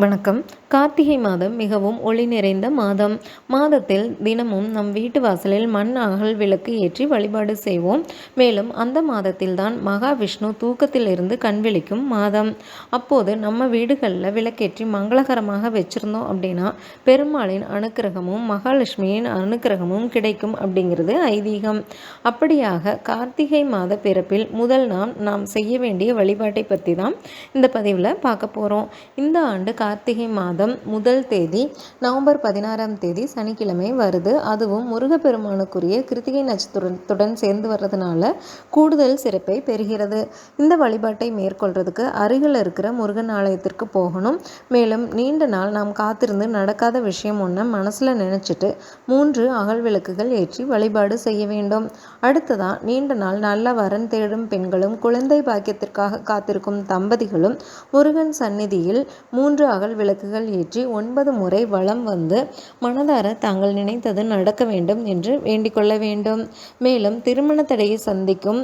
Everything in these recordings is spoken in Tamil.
வணக்கம். கார்த்திகை மாதம் மிகவும் ஒளி நிறைந்த மாதம். மாதத்தில் தினமும் நம் வீட்டு வாசலில் மண் அகல் விளக்கு ஏற்றி வழிபாடு செய்வோம். மேலும் அந்த மாதத்தில்தான் மகாவிஷ்ணு தூக்கத்திலிருந்து கண் விழிக்கும் மாதம். அப்போது நம்ம வீடுகளில் விளக்கேற்றி மங்களகரமாக வச்சுருந்தோம் அப்படின்னா பெருமாளின் அனுக்கிரகமும் மகாலட்சுமியின் அனுக்கிரகமும் கிடைக்கும் அப்படிங்கிறது ஐதீகம். அப்படியாக கார்த்திகை மாத பிறப்பில் முதல் நாம் நாம் செய்ய வேண்டிய வழிபாட்டை பற்றி தான் இந்த பதிவில் பார்க்க போகிறோம் இந்த ஆண்டு கார்த்திகை மாதம் முதல் தேதி நவம்பர் பதினாறாம் தேதி சனிக்கிழமை வருது. அதுவும் முருகப்பெருமானுக்குரிய கிருத்திகை நட்சத்திரத்துடன் சேர்ந்து வர்றதுனால கூடுதல் சிறப்பை பெறுகிறது. இந்த வழிபாட்டை மேற்கொள்றதுக்கு அருகில் இருக்கிற முருகன் ஆலயத்திற்கு போகணும். மேலும் நீண்ட நாள் நாம் காத்திருந்து நடக்காத விஷயம் ஒன்று மனசில் நினச்சிட்டு மூன்று அகல் விளக்குகள் ஏற்றி வழிபாடு செய்ய வேண்டும். அடுத்ததான் நீண்ட நாள் நல்ல வரன் தேடும் பெண்களும் குழந்தை பாக்கியத்திற்காக காத்திருக்கும் தம்பதிகளும் முருகன் சந்நிதியில் மூன்று அகல் விளக்குகள் ஏற்றி ஒன்பது முறை வளம் வந்து மனதார தாங்கள் நினைத்தது நடக்க வேண்டும் என்று வேண்டிக்கொள்ள வேண்டும். மேலும் திருமண தடையை சந்திக்கும்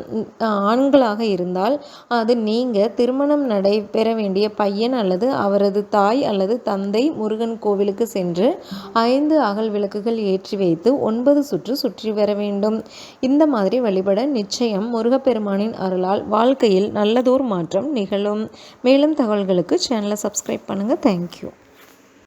ஆண்களாக இருந்தால் அது நீங்க திருமணம் நடைபெற வேண்டிய பையன் அல்லது அவரது தாய் அல்லது தந்தை முருகன் கோவிலுக்கு சென்று ஐந்து அகல் விளக்குகள் ஏற்றி வைத்து ஒன்பது சுற்று சுற்றி வர வேண்டும். இந்த மாதிரி வழிபட நிச்சயம் முருகப்பெருமானின் அருளால் வாழ்க்கையில் நல்லதோர் மாற்றம் நிகழும். மேலும் தகவல்களுக்கு சேனலை சப்ஸ்கிரைப் பண்ணுங்கள் thank you.